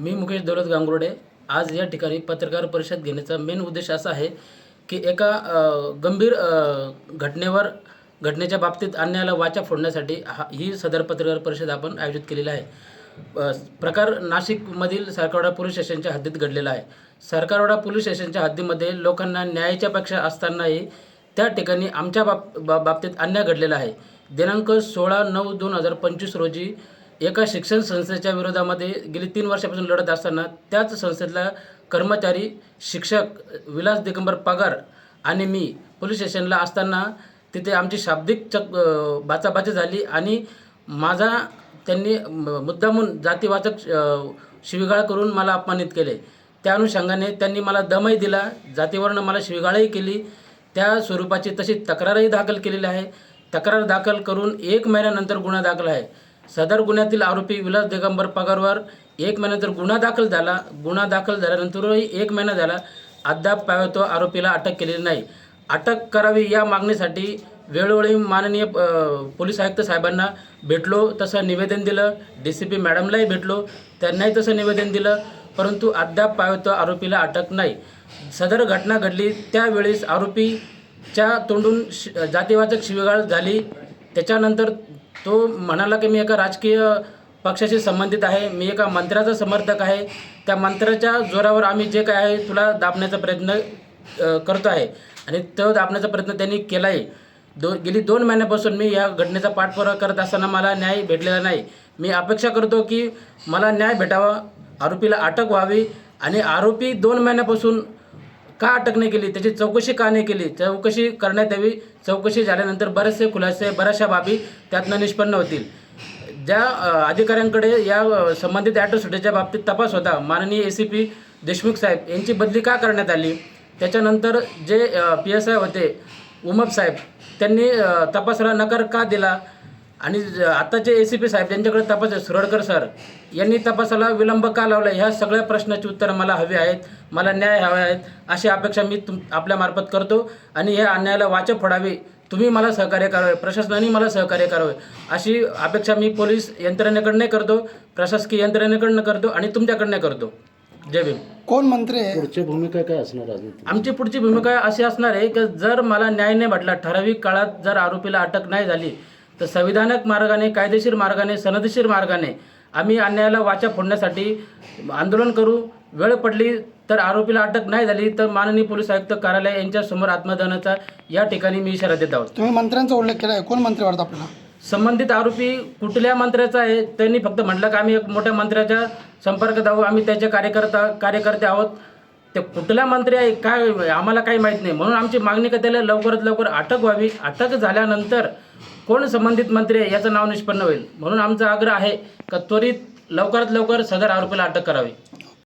मी मुकेश दौलत गांगुर्डे. आज या ठिकाणी पत्रकार परिषद घेण्याचा मेन उद्देश असा आहे की एका गंभीर घटनेवर घटनेच्या बाबतीत अन्यायाला वाचा फोडण्यासाठी हा ही सदर पत्रकार परिषद आपण आयोजित केलेली आहे. प्रकार नाशिकमधील सरकारवाडा पोलीस स्टेशनच्या हद्दीत घडलेला आहे. सरकारवाडा पोलीस स्टेशनच्या हद्दीमध्ये लोकांना न्यायाच्या पक्षा असतानाही त्या ठिकाणी आमच्या बाब बा- बाबतीत अन्याय घडलेला आहे. दिनांक सोळा नऊ दोन हजार पंचवीस रोजी एका शिक्षण संस्थेच्या विरोधामध्ये गेली तीन वर्षापासून लढत असताना त्याच संस्थेतला कर्मचारी शिक्षक विलास दिगंबर पगार आणि मी पोलीस स्टेशनला असताना तिथे आमची शाब्दिक चक बाचाबाची झाली आणि माझा त्यांनी मुद्दामून जातीवाचक शिविगाळ शिवीगाळ करून मला अपमानित केले. त्या अनुषंगाने त्यांनी मला दमही दिला जातीवरनं मला शिवीगाळही केली. त्या स्वरूपाची तशी तक्रारही दाखल केलेली आहे. तक्रार दाखल करून एक महिन्यानंतर गुन्हा दाखल आहे. सदर गुन्ह्यातील आरोपी विलास दिगंबर पगारवर एक महिन्यानंतर गुन्हा दाखल झाला. गुन्हा दाखल झाल्यानंतरही एक महिना झाला. अद्याप तो आरोपीला अटक केलेली नाही. अटक करावी या मागणीसाठी वेळोवेळी माननीय पोलीस आयुक्त साहेबांना भेटलो. तसं निवेदन दिलं. डी सी पी मॅडमलाही भेटलो. त्यांनाही तसं निवेदन दिलं. परंतु अद्याप तो आरोपीला अटक नाही. सदर घटना घडली त्यावेळेस आरोपीच्या तोंडून शि जातीवाचक शिवीगाळ झाली. त्याच्यानंतर तो म्हणाला की मी एका राजकीय पक्षाशी संबंधित आहे. मी एका मंत्र्याचा समर्थक आहे. त्या मंत्र्याच्या जोरावर आम्ही जे काय आहे तुला दाबण्याचा प्रयत्न करतो आहे. आणि तो दाबण्याचा प्रयत्न त्यांनी केला आहे दो गेली दोन महिन्यापासून मी या घटनेचा पाठपुरावा करत असताना मला न्याय भेटलेला नाही. मी अपेक्षा करतो की मला न्याय भेटावा. आरोपीला अटक व्हावी. आणि आरोपी दोन महिन्यापासून का अटक नाही केली? त्याची चौकशी का नाही केली? चौकशी करण्यात यावी. चौकशी झाल्यानंतर बरेचसे खुलासे बऱ्याचशा बाबी त्यातनं निष्पन्न होतील. ज्या अधिकाऱ्यांकडे या संबंधित ॲट्रोसिटीच्या बाबतीत तपास होता माननीय ए सी पी देशमुख साहेब यांची बदली का करण्यात आली? त्याच्यानंतर जे पी एस आय होते उमप साहेब त्यांनी तपासाला नकार का दिला? आणि ज- आताचे ए सी पी साहेब ज्यांच्याकडे तपास आहे सुरडकर सर यांनी तपासाला विलंब का लावला ह्या सगळ्या प्रश्नाची उत्तरं मला हवी आहेत मला न्याय हवे आहेत अशी अपेक्षा मी तुम आपल्यामार्फत करतो. आणि या अन्यायाला वाचा फोडावी तुम्ही मला सहकार्य करावे प्रशासनाने मला सहकार्य करावे अशी अपेक्षा मी पोलीस यंत्रणेकडनं करतो प्रशासकीय यंत्रणेकडनं करतो आणि तुमच्याकडनं करतो. जय भीम. कोण मंत्री पुढची भूमिका काय असणार आमची पुढची भूमिका अशी असणार आहे की जर मला न्याय नाही भेटला ठराविक काळात जर आरोपीला अटक नाही झाली तर संविधानिक मार्गाने कायदेशीर मार्गाने सनदशीर मार्गाने आम्ही अन्यायाला वाचा फोडण्यासाठी आंदोलन करू. वेळ पडली तर आरोपीला अटक नाही झाली तर माननीय पोलीस आयुक्त कार्यालय यांच्यासमोर आत्मदहनाचा या ठिकाणी मी इशारा देत आहोत. तुम्ही मंत्र्यांचा उल्लेख केला आहे कोण मंत्री वाटतं आपल्याला? संबंधित आरोपी कुठल्या मंत्र्याचा आहे त्यांनी फक्त म्हटलं की आम्ही एक मोठ्या मंत्र्याच्या संपर्कात आहोत. आम्ही त्याचे कार्यकर्ता कार्यकर्ते आहोत. ते कुठला मंत्री आहे काय आम्हाला काही माहीत नाही. म्हणून आमची मागणी का त्याला लवकरात लवकर अटक व्हावी. अटक झाल्यानंतर कोण संबंधित मंत्री आहे याचं नाव निष्पन्न होईल. म्हणून आमचा आग्रह आहे का त्वरित लवकरात लवकर सदर आरोपीला अटक करावी.